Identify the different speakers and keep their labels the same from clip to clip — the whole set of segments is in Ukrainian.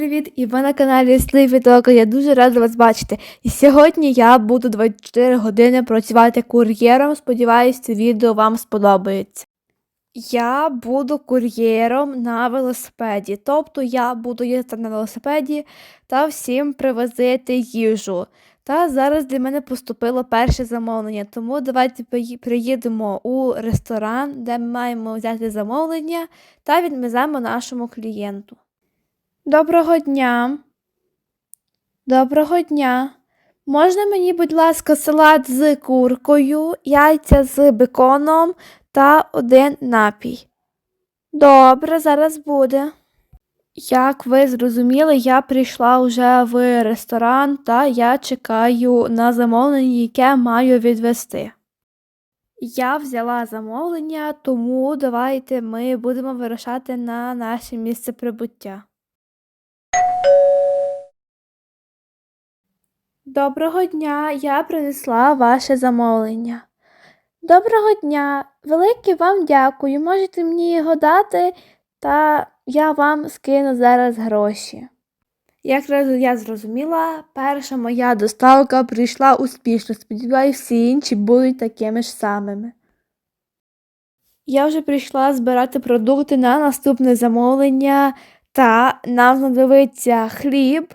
Speaker 1: привіт! І ви на каналі Слив Я дуже рада вас бачити. І сьогодні я буду 24 години працювати кур'єром. Сподіваюсь, це відео вам сподобається. Я буду кур'єром на велосипеді. Тобто я буду їздити на велосипеді та всім привозити їжу. Та зараз для мене поступило перше замовлення, тому давайте приїдемо у ресторан, де ми маємо взяти замовлення та відвеземо нашому клієнту. Доброго дня. Доброго дня. Можна мені, будь ласка, салат з куркою, яйця з беконом та один напій. Добре, зараз буде. Як ви зрозуміли, я прийшла вже в ресторан та я чекаю на замовлення, яке маю відвести. Я взяла замовлення, тому давайте ми будемо вирушати на наше місце прибуття. Доброго дня, я принесла ваше замовлення. Доброго дня, велике вам дякую. Можете мені його дати, та я вам скину зараз гроші. Якраз я зрозуміла, перша моя доставка прийшла успішно. Сподіваюся, всі інші будуть такими ж самими. Я вже прийшла збирати продукти на наступне замовлення, та нам знадобиться хліб,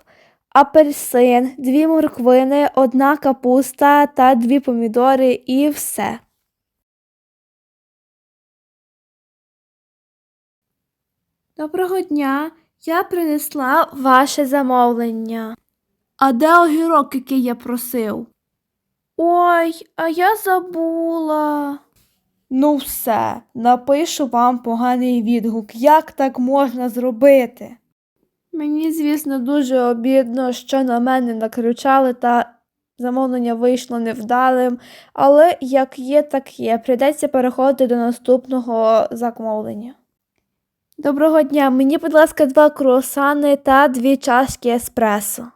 Speaker 1: апельсин, дві морквини, одна капуста та дві помідори і все. Доброго дня. Я принесла ваше замовлення. А де огірок, який я просив? Ой, а я забула. Ну, все, напишу вам поганий відгук. Як так можна зробити? Мені, звісно, дуже обідно, що на мене накричали та замовлення вийшло невдалим, але як є, так є. Прийдеться переходити до наступного замовлення. Доброго дня, мені, будь ласка, два круасани та дві чашки еспресо.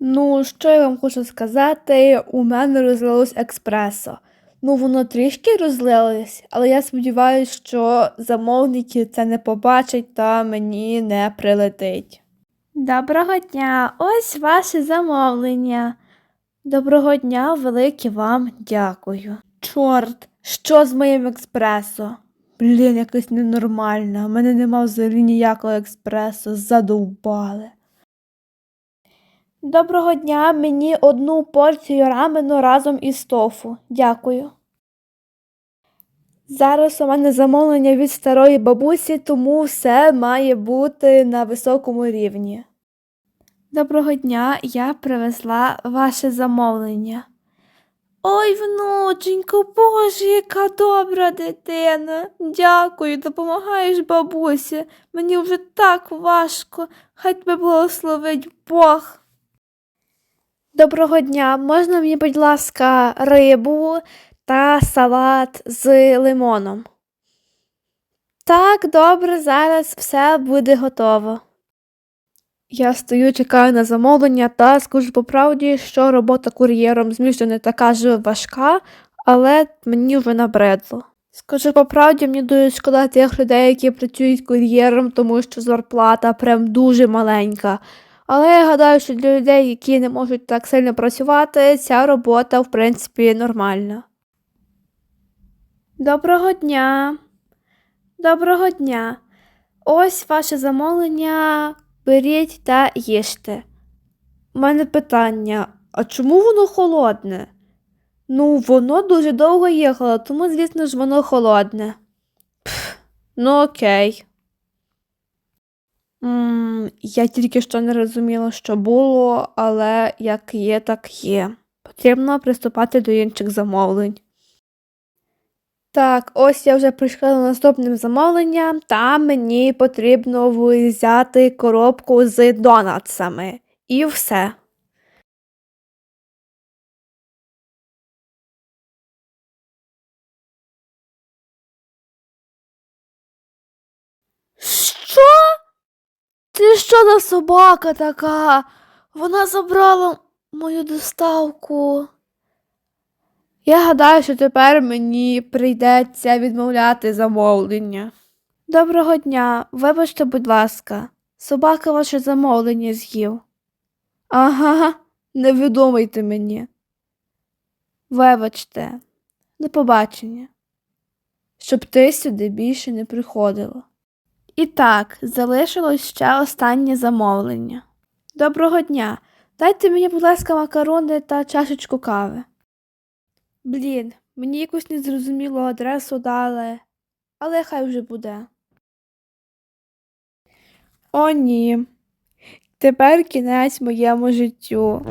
Speaker 1: Ну, що я вам хочу сказати, у мене розлилось експресо. Ну, воно трішки розлилось, але я сподіваюся, що замовники це не побачать та мені не прилетить. Доброго дня, ось ваше замовлення. Доброго дня, велике вам дякую. Чорт, що з моїм експресо? Блін, якось ненормально. У мене нема взагалі ніякого експресо, задовбали. Доброго дня, мені одну порцію рамену разом із тофу. Дякую. Зараз у мене замовлення від старої бабусі, тому все має бути на високому рівні. Доброго дня, я привезла ваше замовлення. Ой, внученько, боже, яка добра дитина. Дякую, допомагаєш бабусі. Мені вже так важко. Хай тебе благословить Бог. Доброго дня, можна мені, будь ласка, рибу та салат з лимоном? Так, добре, зараз все буде готово. Я стою, чекаю на замовлення та скажу по правді, що робота кур'єром, звісно, не така ж важка, але мені вже набридло. Скажу по правді, мені дуже шкода тих людей, які працюють кур'єром, тому що зарплата прям дуже маленька. Але я гадаю, що для людей, які не можуть так сильно працювати, ця робота, в принципі, нормальна. Доброго дня. Доброго дня. Ось ваше замовлення. Беріть та їжте. У мене питання, а чому воно холодне? Ну, воно дуже довго їхало, тому, звісно ж, воно холодне. Пф, ну окей. М я тільки що не розуміла, що було, але як є, так є. Потрібно приступати до інших замовлень. Так, ось я вже прийшла до наступним замовленням, та мені потрібно взяти коробку з донатсами. І все. Ти що за собака така? Вона забрала мою доставку. Я гадаю, що тепер мені прийдеться відмовляти замовлення. Доброго дня, вибачте, будь ласка. Собака ваше замовлення з'їв. Ага, не видумайте мені. Вибачте, до побачення. Щоб ти сюди більше не приходила. І так, залишилось ще останнє замовлення. Доброго дня. Дайте мені, будь ласка, макарони та чашечку кави. Блін, мені якусь незрозумілу адресу дали, але хай вже буде. О, ні. Тепер кінець моєму життю.